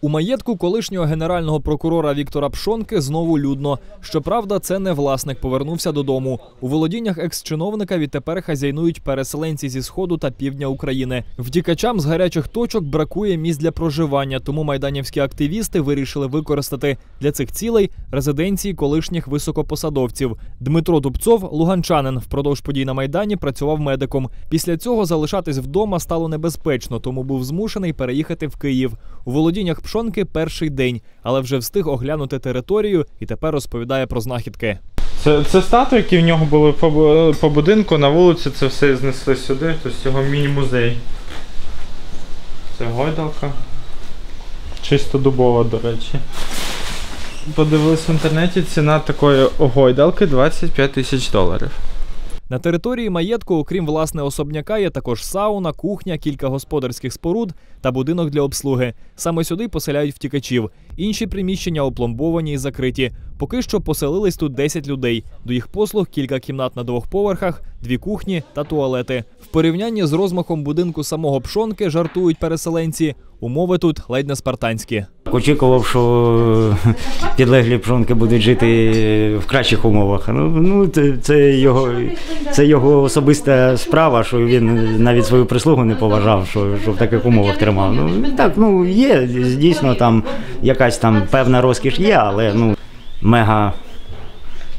У маєтку колишнього генерального прокурора Віктора Пшонки знову людно. Щоправда, це не власник повернувся додому. У володіннях екс-чиновника відтепер хазяйнують переселенці зі сходу та півдня України. Втікачам з гарячих точок бракує місць для проживання, тому майданівські активісти вирішили використати для цих цілей резиденції колишніх високопосадовців. Дмитро Дубцов, луганчанин, впродовж подій на майдані працював медиком. Після цього залишатись вдома стало небезпечно, тому був змушений переїхати в Київ. У володіннях Пшонки перший день, але вже встиг оглянути територію і тепер розповідає про знахідки. Це, це статуї, які в нього були по, по будинку на вулиці, це все знесли сюди, тобто його міні-музей. Це гойдалка. Чисто дубова, до речі. Подивились в інтернеті, ціна такої гойдалки 25 тисяч доларів. На території маєтку, окрім власне особняка, є також сауна, кухня, кілька господарських споруд та будинок для обслуги. Саме сюди поселяють втікачів. Інші приміщення опломбовані і закриті. Поки що поселились тут 10 людей. До їх послуг кілька кімнат на двох поверхах, дві кухні та туалети. В порівнянні з розмахом будинку самого пшонки жартують переселенці. Умови тут ледь не спартанські. Очікував, що підлеглі пшонки будуть жити в кращих умовах. Ну, ну це, його, це його особиста справа, що він навіть свою прислугу не поважав, що, що в таких умовах тримав. Ну так, ну є, дійсно там якась там певна розкіш є, але ну мега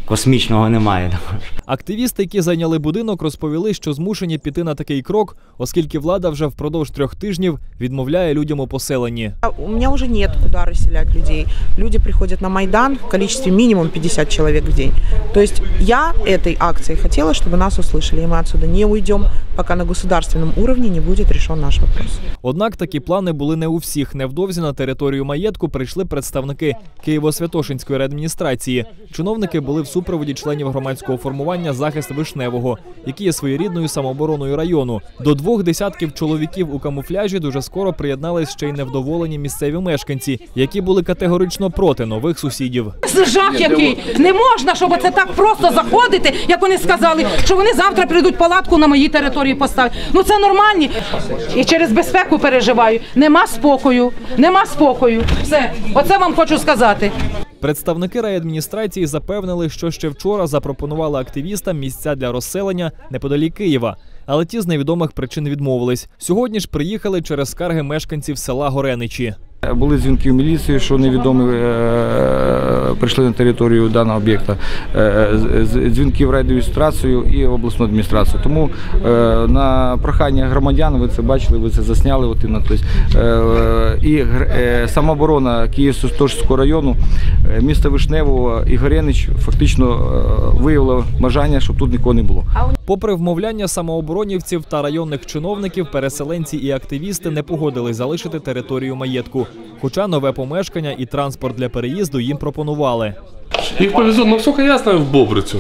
космічного немає. Активісти, які зайняли будинок, розповіли, що змушені піти на такий крок, оскільки влада вже впродовж трьох тижнів відмовляє людям у поселенні. А У меня уже нет куда расселять людей. Люди приходят на Майдан в количестве минимум 50 человек в день. То есть я этой акцией хотела, чтобы нас услышали, и мы отсюда не уйдем, пока на государственном уровне не будет решен наш вопрос. Однак такі плани були не у всіх. Невдовзі на територію маєтку прийшли представники Києво-Святошинської реадміністрації. Чиновники були в супроводі членів громадського формування захист вишневого, які є своєрідною самообороною району. До двох десятків чоловіків у камуфляжі дуже скоро приєднались ще й невдоволені місцеві мешканці, які були категорично проти нових сусідів. Це жах який. Не можна, щоб це так просто заходити, як вони сказали, що вони завтра прийдуть палатку на моїй території поставити. Ну це нормальні. І через безпеку переживаю. Нема спокою, нема спокою. Все, оце вам хочу сказати. Представники райадміністрації запевнили, що ще вчора запропонували активістам місця для розселення неподалік Києва, але ті з невідомих причин відмовились. Сьогодні ж приїхали через скарги мешканців села Гореничі. Були дзвінки в міліцію, що невідомі е, прийшли на територію даного об'єкта. Е, дзвінки в райадміністрацію і в обласну адміністрацію. Тому е, на прохання громадян, ви це бачили, ви це засняли. Тобто, е, і е, самооборона Київ-Святошинського району, е, міста Вишневого і Горенич фактично е, виявило бажання, щоб тут нікого не було. Попри вмовляння самооборонівців та районних чиновників, переселенці і активісти не погодились залишити територію маєтку. Хоча нове помешкання і транспорт для переїзду їм пропонували. Их повезло, но сколько я знаю, в Бобрицу.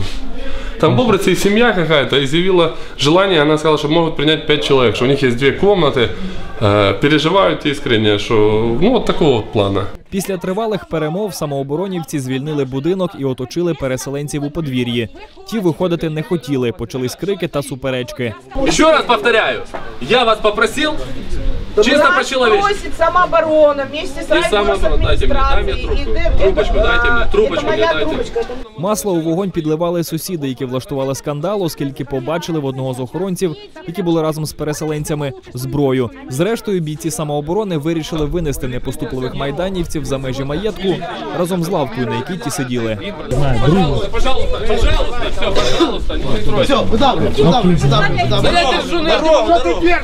Там в Бобрице и семья какая-то изъявила желание, она сказала, что могут принять 5 человек, что у них есть две комнаты, э, переживают искренне, что ну вот такого вот плана. Після тривалих перемов самооборонівці звільнили будинок і оточили переселенців у подвір'ї. Ті виходити не хотіли, почались крики та суперечки. Ще раз повторяю, я вас попросил чисто по-человечески. Просит самооборона вместе с И самооборона, дайте мне, дай мне трубку. Трубочку дайте мне, трубочку мне дайте. Масло у вогонь підливали сусіди, які влаштували скандал, оскільки побачили в одного з охоронців, які були разом з переселенцями, зброю. Зрештою, бійці самооборони вирішили винести непоступливих майданівців за межі маєтку разом з лавкою, на якій ті сиділи. Пожалуйста, пожалуйста, пожалуйста, все, пожалуйста, не стройте. Все, выдавливай, выдавливай, выдавливай. Да я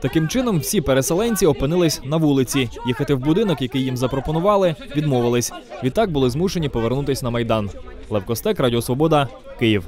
Таким чином, всі переселенці опинились на вулиці. Їхати в будинок, який їм запропонували, відмовились. Відтак були змушені повернутись на майдан. Лев Костек, Радіо Свобода, Київ.